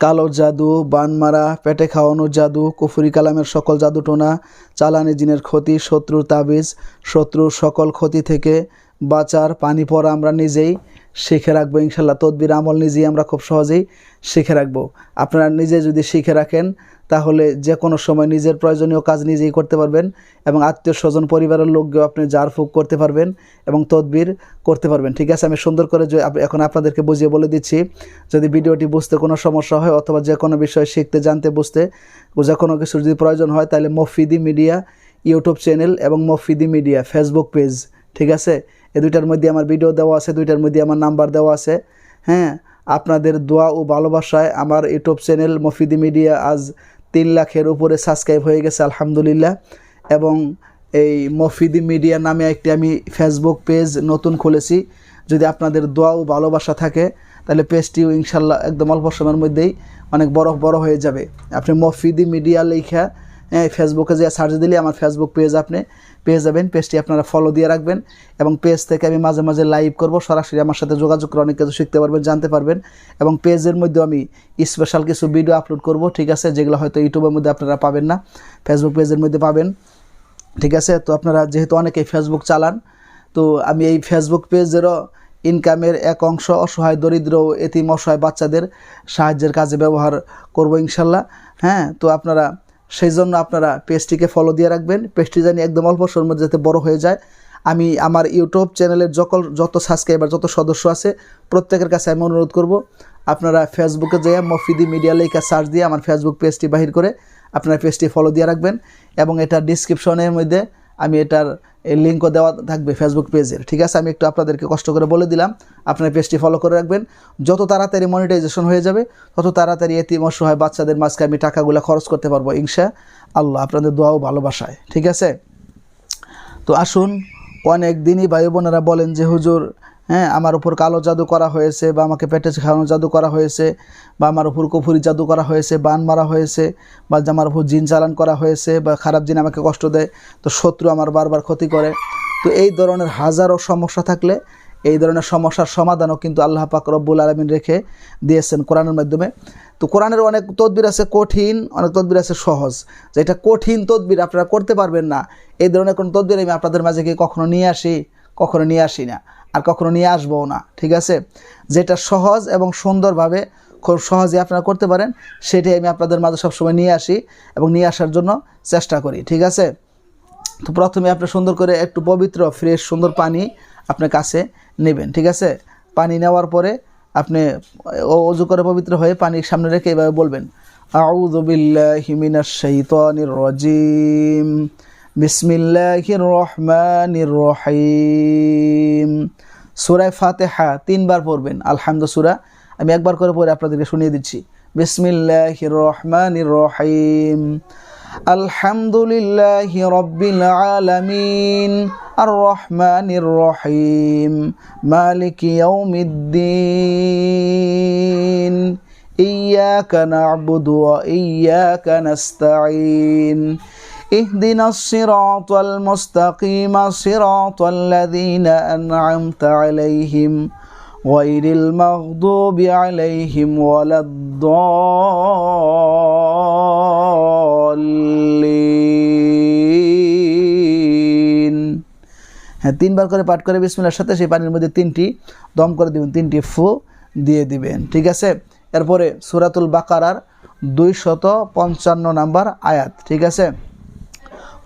কালো জাদু, বানমারা, পেটে খাওয়ানো জাদু, কুফুরি কালামের সকল জাদুটোনা চালানি জিনের ক্ষতি, শত্রুর তাবিজ, শত্রুর সকল ক্ষতি থেকে বাঁচার পানি পরা আমরা নিজেই শিখে রাখব, ইনশাল্লাহ তদবির আমল নিজেই আমরা খুব সহজেই শিখে রাখব। আপনারা নিজে যদি শিখে রাখেন, তাহলে যে কোনো সময় নিজের প্রয়োজনীয় কাজ নিজেই করতে পারবেন এবং আত্মীয় স্বজন, পরিবারের লোককেও আপনি জারফুক করতে পারবেন এবং তদবির করতে পারবেন। ঠিক আছে, আমি সুন্দর করে এখন আপনাদেরকে বুঝিয়ে বলে দিচ্ছি, যদি ভিডিওটি বুঝতে কোনো সমস্যা হয় অথবা যে কোনো বিষয় শিখতে, জানতে, বুঝতে যে কোনো কিছু যদি প্রয়োজন হয়, তাহলে মফিদি মিডিয়া ইউটিউব চ্যানেল এবং মফিদি মিডিয়া ফেসবুক পেজ। ঠিক আছে? এই দুইটার মধ্যে আমার ভিডিও দেওয়া আছে, দুইটার মধ্যে আমার নাম্বার দেওয়া আছে। হ্যাঁ আপনাদের দোয়া ও ভালোবাসায় আমার ইউটিউব চ্যানেল মফিদি মিডিয়া আজ তিন লাখের উপরে সাবস্ক্রাইব হয়ে গেছে, আলহামদুলিল্লাহ। এবং এই মফিদি মিডিয়া নামে একটি আমি ফেসবুক পেজ নতুন খুলেছি। যদি আপনাদের দোয়া ও ভালোবাসা থাকে, তাহলে পেজটিও ইনশাল্লাহ একদম অল্প সময়ের মধ্যেই অনেক বড় বড় হয়ে যাবে। আপনি মফিদি মিডিয়া লেখা ফেসবুকে যে সার্চ দিলে, আমার ফেসবুক পেজ আপনি পেয়ে যাবেন। পেজটি আপনারা ফলো দিয়ে রাখবেন এবং পেজ থেকে আমি মাঝে মাঝে লাইভ করব। সরাসরি আমার সাথে যোগাযোগ করে অনেক কিছু শিখতে পারবেন, জানতে পারবেন এবং পেজের মধ্যে আমি স্পেশাল কিছু ভিডিও আপলোড করব, ঠিক আছে? যেগুলো হয়তো ইউটিউবের মধ্যে আপনারা পাবেন না। ফেসবুক পেজের মধ্যে পাবেন, ঠিক আছে? তো আপনারা যেহেতু অনেকেই ফেসবুক চালান, তো আমি এই ফেসবুক পেজেরও ইনকামের এক অংশ অসহায়, দরিদ্র, এতিম, অসহায় বাচ্চাদের সাহায্যের কাজে ব্যবহার করব ইনশাল্লাহ। হ্যাঁ তো আপনারা সেই জন্য আপনারা পেজটিকে ফলো দিয়ে রাখবেন। পেজটি জানি একদম অল্প সময়ের মধ্যে যাতে বড় হয়ে যায়। আমি আমার ইউটিউব চ্যানেলের যকল যত সাবস্ক্রাইবার যত সদস্য আছে, প্রত্যেকের কাছে আমি অনুরোধ করব, আপনারা ফেসবুকে যেয়ে মফিদি মিডিয়া লেখা সার্চ দিয়ে আমার ফেসবুক পেজটি বাহির করে আপনারা পেজটি ফলো দিয়ে রাখবেন এবং এটা ডিসক্রিপশনের মধ্যে আমি এটার লিঙ্কও দেওয়া থাকবে ফেসবুক পেজের ঠিক আছে? আমি একটু আপনাদেরকে কষ্ট করে বলে দিলাম। আপনার পেজটি ফলো করে রাখবেন। যত তাড়াতাড়ি মনিটাইজেশন হয়ে যাবে, তত তাড়াতাড়ি এতিম হয় বাচ্চাদের মাঝকে আমি টাকাগুলো খরচ করতে পারব, ইনশা আল্লাহ। আপনাদের দোয়াও ভালোবাসায়। ঠিক আছে? তো আসুন, অনেক দিনই ভাই বোনেরা বলেন যে, হুজুর হ্যাঁ আমার উপর কালো জাদু করা হয়েছে বা আমাকে পেটে খাওয়ানো জাদু করা হয়েছে বা আমার উপর কুফুরি জাদু করা হয়েছে, বান মারা হয়েছে বা আমার উপর জিন চালান করা হয়েছে বা খারাপ জিন আমাকে কষ্ট দেয়, তো শত্রু আমার বারবার ক্ষতি করে। তো এই ধরনের হাজারো সমস্যা থাকলে এই ধরনের সমস্যার সমাধানও কিন্তু আল্লাহ পাক রব্বুল আলমিন রেখে দিয়েছেন কোরআনের মাধ্যমে। তো কোরআনের অনেক তদবির আছে কঠিন, অনেক তদবির আছে সহজ। যে এটা কঠিন তদবির আপনারা করতে পারবেন না। এই ধরনের কোনো তদবির আমি আপনাদের মাঝে কি কখনো নিয়ে আসি? কখনো নিয়ে আসি না। আর কখনো নিয়ে আসবও না, ঠিক আছে? যেটা সহজ এবং সুন্দরভাবে খুব সহজে আপনারা করতে পারেন, সেটাই আমি আপনাদের মাঝে সবসময় নিয়ে আসি এবং নিয়ে আসার জন্য চেষ্টা করি, ঠিক আছে? তো প্রথমে আপনি সুন্দর করে একটু পবিত্র, ফ্রেশ, সুন্দর পানি আপনার কাছে নেবেন, ঠিক আছে? পানি নেওয়ার পরে আপনি অজু করে পবিত্র হয়ে পানির সামনে রেখে এভাবে বলবেন, আউযু বিল্লাহি মিনাশ শাইতানির রাজিম। বিসমিল্লাহির রহমানির রহিম সূরা ফাতিহা তিনবার পড়বেন আলহামদু সূরা আমি একবার করে পড়ে আপনাদেরকে শুনিয়ে দিচ্ছি বিসমিল্লাহির রহমানির রহিম الحمد لله رب العالمين الرحمن الرحيم مالك يوم الدين إياك نعبد وإياك نستعين اهدنا الصراط المستقيم صراط الذين أنعمت عليهم غير المغضوب عليهم ولا الضالين হ্যাঁ তিনবার করে পাঠ করে বিসমিল্লার সাথে সেই পানির মধ্যে তিনটি দম করে দিবেন তিনটি ফু দিয়ে দিবেন ঠিক আছে এরপরে সুরাতুল বাকারার দুই শত পঞ্চান্ন নাম্বার আয়াত ঠিক আছে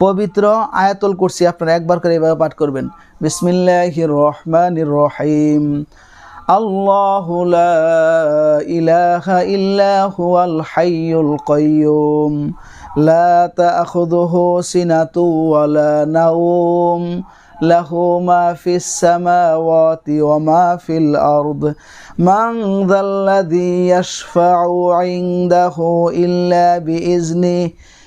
পবিত্র আয়াতুল কুরসি আপনারা একবার করে এভাবে পাঠ করবেন বিসমিল্লাহির রহমানির রহিম আল্লাহ লা ইলাহা ইল্লা হুয়াল হাইয়ুল কাইয়ুম লা তাখুযুহু সিনাতু ওয়ালা নাওম له ما في السماوات وما في الأرض من ذا الذي يشفع عنده إلا بإذنه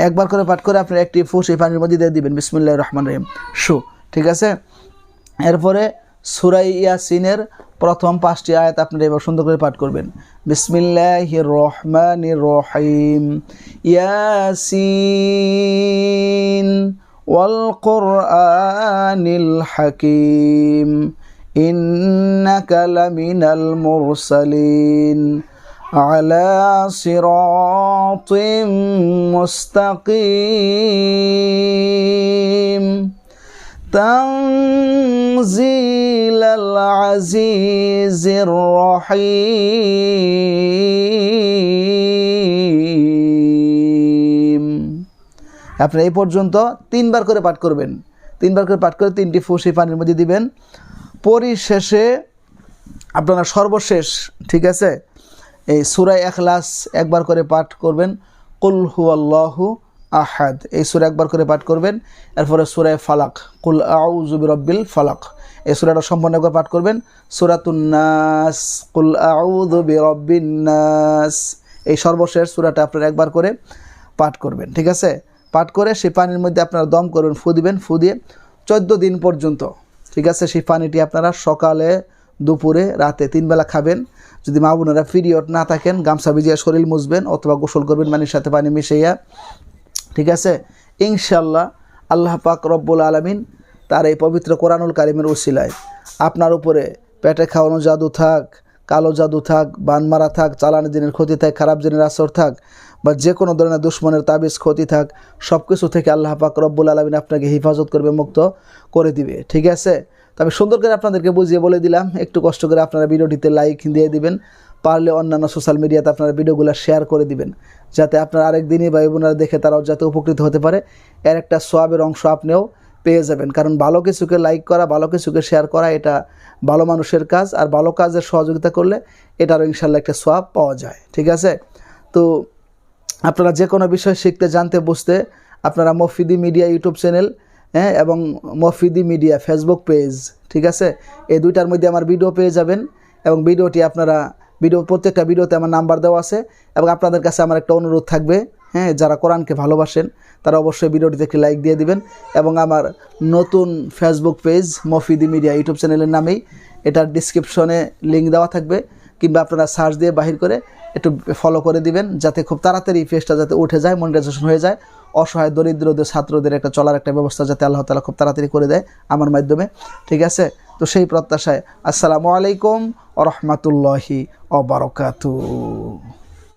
একবার করে পাঠ করে আপনার একটি ফুস এই পানির মধ্যে দিয়ে দিবেন বিসমুল্লাহ রহমান রহিম শু ঠিক আছে এরপরে সুরাই ইয়াসিনের প্রথম পাঁচটি আয়াত আপনারা এবার সুন্দর করে পাঠ করবেন বিসমিল্লাহ রহমান রহিম ইয়াসিন والقرآن الحكيم إنك لمن المرسلين على صراط مستقيم تنزيل العزيز الرحيم আপনি এই পর্যন্ত তিনবার করে পাঠ করবেন তিনবার করে পাঠ করে তিনটি ফুস এই পানির মধ্যে দিবেন পরিশেষে আপনারা সর্বশেষ ঠিক আছে এই সুরাই এখলাস একবার করে পাঠ করবেন। কুল হু আহাদ। এই সুরা একবার করে পাঠ করবেন। এরপরে সুরায় ফালাক। কুল আউজুবি রব্বিল ফালাক। এই সুরাটা সম্পূর্ণ একবার পাঠ করবেন। সুরাতুন্নাস কুল আউজুবি রব্বিন নাস। এই সর্বশেষ সুরাটা আপনারা একবার করে পাঠ করবেন। ঠিক আছে? পাঠ করে সেই পানির মধ্যে আপনারা দম করবেন, ফু দিবেন, ফু দিয়ে চোদ্দ দিন পর্যন্ত। ঠিক আছে? সেই পানিটি আপনারা সকালে দুপুরে, রাতে তিন বেলা খাবেন। যদি মা বোনেরা পিরিয়ড না থাকেন, গামছা ভিজিয়া শরীর মুছবেন অথবা গোসল করবেন পানির সাথে পানি মিশাইয়া। ঠিক আছে? ইনশাল্লাহ আল্লাহ পাক রব্বুল আলমিন তার এই পবিত্র কোরআনুল কারিমের উসিলায় আপনার উপরে পেটে খাওয়ানো জাদু থাক, কালো জাদু থাক, বান মারা থাক, চালানি দিনের ক্ষতি থাক, খারাপ দিনের আসর থাক বা যে কোনো ধরনের দুশ্মনের তাবিজ ক্ষতি থাক সব কিছু থেকে আল্লাহ পাক রব্বুল আলমিন আপনাকে হেফাজত করবে, মুক্ত করে দিবে। ঠিক আছে? তবে সুন্দর করে আপনাদেরকে বুঝিয়ে বলে দিলাম, একটু কষ্ট করে আপনারা ভিডিওটিতে লাইক দিয়ে দিবেন, পারলে অন্যান্য সোশ্যাল মিডিয়াতে আপনারা ভিডিওগুলো শেয়ার করে দিবেন, যাতে আপনার আরেক দিনই ভাই বোনেরা দেখে তারাও যাতে উপকৃত হতে পারে। এর একটা সোয়াবের অংশ আপনিও পেয়ে যাবেন, কারণ ভালো কিছুকে লাইক করা, ভালো কিছুকে শেয়ার করা, এটা ভালো মানুষের কাজ, আর ভালো কাজের সহযোগিতা করলে এটারও ইনশাল্লাহ একটা সোয়াব পাওয়া যায়, ঠিক আছে? তো আপনারা যে কোনো বিষয় শিখতে, জানতে, বুঝতে আপনারা মফিদি মিডিয়া ইউটিউব চ্যানেল হ্যাঁ এবং মফিদি মিডিয়া ফেসবুক পেজ, ঠিক আছে? এই দুইটার মধ্যে আমার ভিডিও পেয়ে যাবেন, এবং ভিডিওটি আপনারা, ভিডিও, প্রত্যেকটা ভিডিওতে আমার নাম্বার দেওয়া আছে, এবং আপনাদের কাছে আমার একটা অনুরোধ থাকবে হ্যাঁ যারা কোরআনকে ভালোবাসেন, তারা অবশ্যই ভিডিওটিতে একটি লাইক দিয়ে দিবেন, এবং আমার নতুন Facebook page, Mofidi media YouTube চ্যানেলের নামেই, এটার ডিসক্রিপশনে লিঙ্ক দেওয়া থাকবে, কিংবা আপনারা সার্চ দিয়ে বাহির করে একটু ফলো করে দিবেন, যাতে খুব তাড়াতাড়ি পেজটা যাতে উঠে যায় মনিটাইজেশন হয়ে যায়। অসহায় দরিদ্রদের, ছাত্রদের একটা চলার একটা ব্যবস্থা যাতে আল্লাহ তালা খুব তাড়াতাড়ি করে দেয় আমার মাধ্যমে। ঠিক আছে? তো সেই প্রত্যাশায় আসসালামু আলাইকুম ও রহমতুল্লাহি অবরকাতু